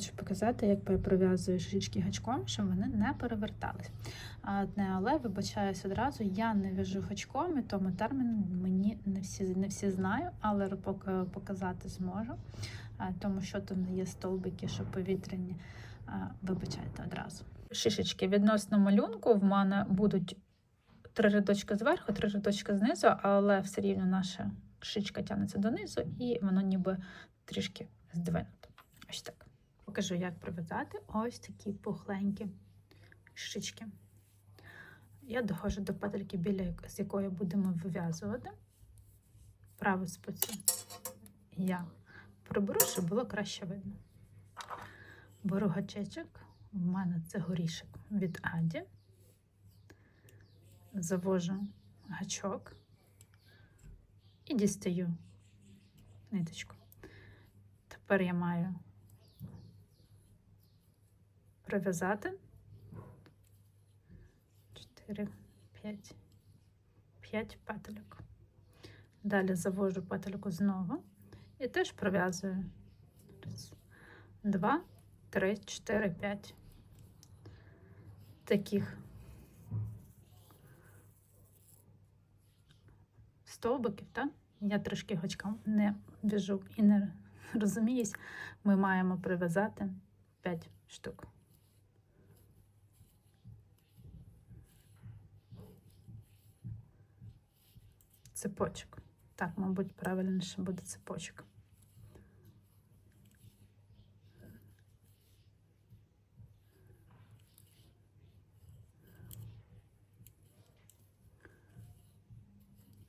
Хочу показати, як я пров'язую шишечки гачком, щоб вони не перевертались. Одне, але вибачаюсь одразу, я не в'яжу гачком, і тому термін мені не всі не всі знаю, але поки показати зможу, тому що там є столбики, що повітряні. Вибачайте одразу. Шишечки відносно малюнку в мене будуть три рядочки зверху, три рядочки знизу, але все рівно наша шичка тягнеться донизу, і воно ніби трішки здвинуто. Ось так. Покажу, як прив'язати ось такі пухленькі шички. Я доходжу до петельки, біля з якої будемо вив'язувати праву спицю. Я приберу, щоб було краще видно. Беру гачечок, в мене це горішок від Аді. Завожу гачок і дістаю ниточку. Тепер я маю прив'язати 4, 5, 5 петельок. Далі завожу петельку знову і теж. Раз, два, три, чотири, п'ять таких стовбиків, так? Я трошки гачком не в'яжу і не розуміюсь, ми маємо прив'язати 5 штук. Цепочок. Так, мабуть, правильніше буде цепочок.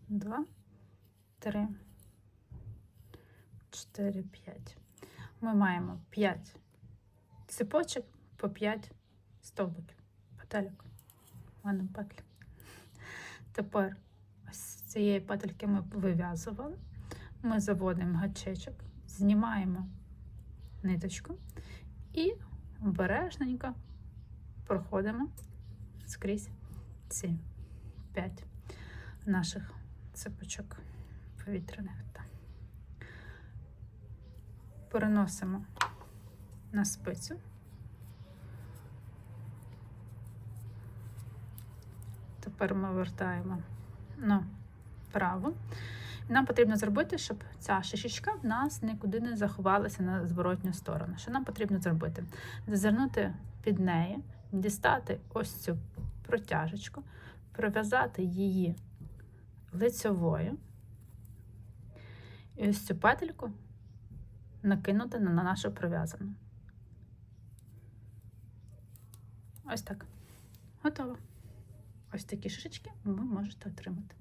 Два, три, чотири, п'ять. Ми маємо 5 цепочок по 5 стовбиків, петельок. Мене петлі. Тепер цієї петельки ми вив'язували. Ми заводимо гачечок, знімаємо ниточку і обережненько проходимо скрізь ці 5 наших цепочок повітряних. Переносимо на спицю. Тепер ми вертаємо на право. І нам потрібно зробити, щоб ця шишечка в нас нікуди не заховалася на зворотню сторону. Що нам потрібно зробити? Зазирнути під неї, дістати ось цю протяжечку, прив'язати її лицьовою. І ось цю петельку накинути на нашу прив'язану. Ось так. Готово. Ось такі шишечки ви можете отримати.